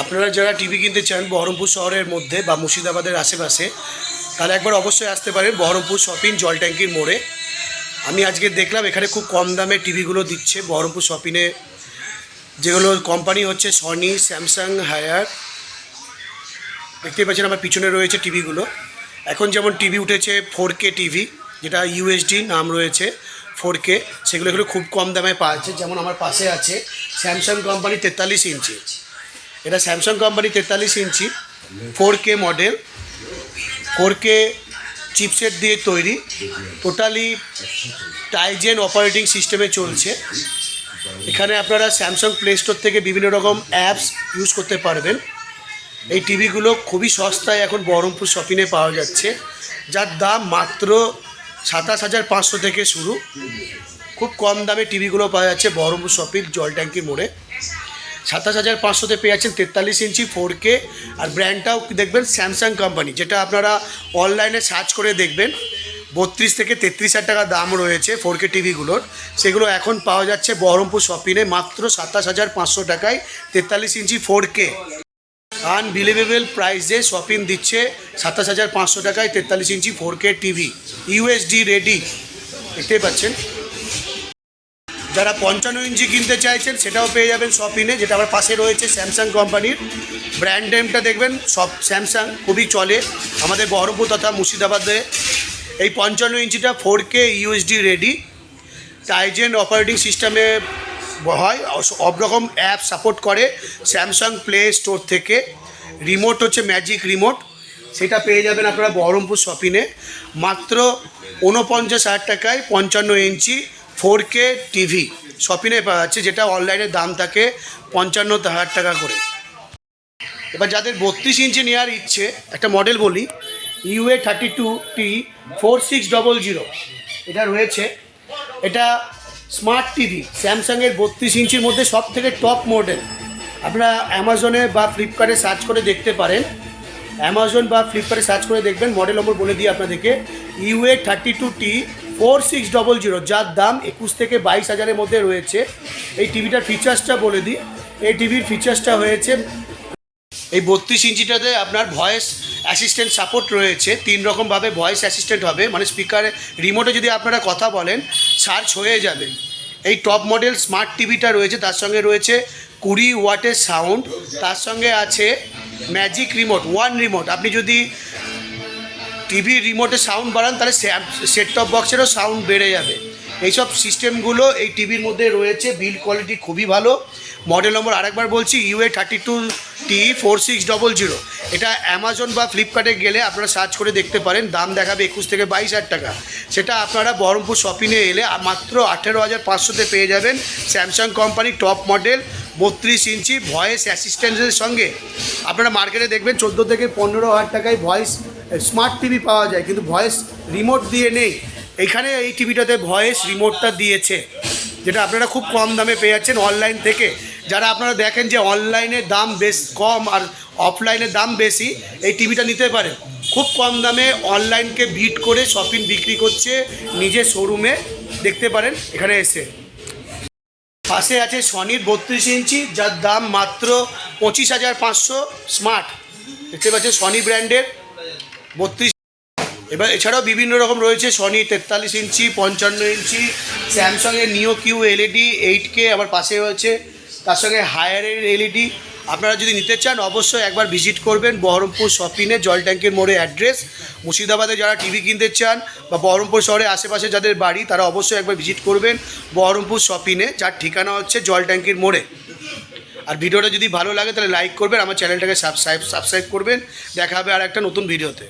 আপনারা যারা টিভি কিনতে চান বহরমপুর শহরের মধ্যে বা মুর্শিদাবাদের আশেপাশে, তাহলে একবার অবশ্যই আসতে পারেন বহরমপুর শপিং জল ট্যাঙ্কির মোড়ে। আমি আজকে দেখলাম এখানে খুব কম দামে টিভিগুলো দিচ্ছে বহরমপুর শপিংয়ে। যেগুলো কোম্পানি হচ্ছে সনি, স্যামসাং, হায়ার। দেখতেই পাচ্ছেন আমার পিছনে রয়েছে টিভিগুলো। এখন যেমন টিভি উঠেছে ফোর টিভি, যেটা ইউএসডি নাম রয়েছে ফোর সেগুলো এগুলো খুব কম দামে পাওয়া যাচ্ছে যেমন আমার পাশে আছে স্যামসাং কোম্পানি তেতাল্লিশ ইঞ্চি। এটা স্যামসাং কোম্পানি তেতাল্লিশ inch four K model four K chipset দিয়ে তৈরি। টোটালি টাইজেন অপারেটিং সিস্টেমে চলছে। এখানে আপনারা স্যামসাং প্লে স্টোর থেকে বিভিন্ন রকম অ্যাপস ইউজ করতে পারবেন। এই টিভিগুলো খুবই সস্তায় এখন বহরমপুর শপিংয়ে পাওয়া যাচ্ছে। যার দাম মাত্র সাতাশ হাজার পাঁচশো থেকে শুরু। খুব কম দামে টিভিগুলো পাওয়া যাচ্ছে বহরমপুর শপিং জল ট্যাঙ্কির মোড়ে। সাতাশ হাজার পাঁচশোতে পেয়ে যাচ্ছেন তেতাল্লিশ ইঞ্চি ফোর কে আর ব্র্যান্ডটাও দেখবেন স্যামসাং কোম্পানি যেটা আপনারা অনলাইনে সার্চ করে দেখবেন। বত্রিশ থেকে তেত্রিশ হাজার টাকা দাম রয়েছে ফোর কে টিভিগুলোর। সেগুলো এখন পাওয়া যাচ্ছে বহরমপুর শপিংয়ে মাত্র সাতাশ হাজার পাঁচশো টাকায় তেতাল্লিশ ইঞ্চি ফোর কে আনবিলিভেবল প্রাইসে শপিং দিচ্ছে সাতাশ হাজার পাঁচশো টাকায় তেতাল্লিশ inch four K TV. USD ready দেখতেই পাচ্ছেন? যারা পঞ্চান্ন ইঞ্চি কিনতে চাইছেন, সেটাও পেয়ে যাবেন শপিংয়ে যেটা আমার পাশে রয়েছে স্যামসাং কোম্পানির। ব্র্যান্ড নেমটা দেখবেন, সব স্যামসাং খুবই চলে। আমাদের বহরমপুর তথা মুর্শিদাবাদে এই পঞ্চান্ন ইঞ্চিটা four K USD ready Tizen operating সিস্টেমে হয়, সব রকম অ্যাপ সাপোর্ট করে স্যামসাং প্লে স্টোর থেকে। রিমোট হচ্ছে ম্যাজিক রিমোট সেটা পেয়ে যাবেন আপনারা বহরমপুর শপিংয়ে মাত্র উনপঞ্চাশ হাজার টাকায় পঞ্চান্ন ইঞ্চি ফোর কে টিভি শপিংয়ে পাওয়া যাচ্ছে, যেটা অনলাইনে দাম থাকে পঞ্চান্ন হাজার টাকা করে। এবার যাদের বত্রিশ ইঞ্চি নেওয়ার ইচ্ছে, একটা মডেল বলি, UA thirty two T four six double zero. এটা রয়েছে। এটা স্মার্ট টিভি, স্যামসাংয়ের বত্রিশ ইঞ্চির মধ্যে সব থেকে টপ মডেল। আপনারা অ্যামাজনে বা ফ্লিপকার্টে সার্চ করে দেখতে পারেন। অ্যামাজন বা ফ্লিপকার্টে সার্চ করে দেখবেন। মডেল নম্বর বলে দিই আপনাদেরকে। UA thirty two T four six double zero যার দাম একুশ থেকে বাইশ হাজারের মধ্যে রয়েছে। এই টিভিটার ফিচার্সটা বলে দিই। এই টিভির ফিচার্সটা হয়েছে, এই বত্রিশ ইঞ্চিটাতে আপনার ভয়েস অ্যাসিস্ট্যান্ট সাপোর্ট রয়েছে। তিন রকমভাবে ভয়েস অ্যাসিস্ট্যান্ট হবে মানে স্পিকারে রিমোটে যদি আপনারা কথা বলেন সার্চ হয়ে যাবে। এই টপ মডেল স্মার্ট টিভিটা রয়েছে, তার সঙ্গে রয়েছে কুড়ি ওয়াটের সাউন্ড তার সঙ্গে আছে ম্যাজিক রিমোট ওয়ান রিমোট আপনি যদি টিভি রিমোটে সাউন্ড বাড়ান, তাহলে সেট টপ বক্সেরও সাউন্ড বেড়ে যাবে। এইসব সিস্টেমগুলো এই টিভির মধ্যে রয়েছে বিল কোয়ালিটি খুবই ভালো। মডেল নম্বর আরেকবার বলছি UA thirty two T four six double zero এটা অ্যামাজন বা ফ্লিপকার্টে গেলে আপনারা সার্চ করে দেখতে পারেন, দাম দেখাবে একুশ থেকে বাইশ হাজার টাকা। সেটা আপনারা বহরমপুর শপিংয়ে এলে মাত্র আঠেরো হাজার পাঁচশোতে পেয়ে যাবেন স্যামসাং কোম্পানি টপ মডেল বত্রিশ ইঞ্চি ভয়েস অ্যাসিস্ট্যান্সের সঙ্গে। আপনারা মার্কেটে দেখবেন, চোদ্দ থেকে পনেরো হাজার টাকায় ভয়েস স্মার্ট টিভি পাওয়া যায়, কিন্তু ভয়েস রিমোট দিয়ে নেই। এখানে এই টিভিটাতে ভয়েস রিমোটটা দিয়েছে, যেটা আপনারা খুব কম দামে পেয়ে যাচ্ছেন অনলাইন থেকে। যারা আপনারা দেখেন যে অনলাইনে দাম বেশ কম আর অফলাইনে দাম বেশি, এই টিভিটা নিতে পারেন খুব কম দামে অনলাইনকে বিট করে শপিং বিক্রি করছে নিজের শোরুমে দেখতে পারেন, এখানে এসে। পাশে আছে সনির বত্রিশ ইঞ্চি, যার দাম মাত্র পঁচিশ হাজার পাঁচশো স্মার্ট দেখতে পাচ্ছেন সনি ব্র্যান্ডের বত্রিশ এবার এছাড়াও বিভিন্ন রকম রয়েছে সনি তেতাল্লিশ ইঞ্চি, পঞ্চান্ন ইঞ্চি, স্যামসংয়ের নিও কিউ এলইডি এইট কে আবার পাশে রয়েছে, তার সঙ্গে হায়ারের এলইডি। আপনারা যদি নিতে চান, অবশ্যই একবার ভিজিট করবেন বহরমপুর শপিংয়ে, জল ট্যাঙ্কের মোড়ে অ্যাড্রেস। মুর্শিদাবাদে যারা টিভি কিনতে চান বা বহরমপুর শহরে আশেপাশে যাদের বাড়ি, তারা অবশ্যই একবার ভিজিট করবেন বহরমপুর শপিংয়ে, যার ঠিকানা হচ্ছে জল ট্যাঙ্কির মোড়ে। আর ভিডিওটা যদি ভালো লাগে, তাহলে লাইক করবেন, আমার চ্যানেলটাকে সাবস্ক্রাইব সাবস্ক্রাইব করবেন। দেখা হবে আর একটা নতুন ভিডিওতে।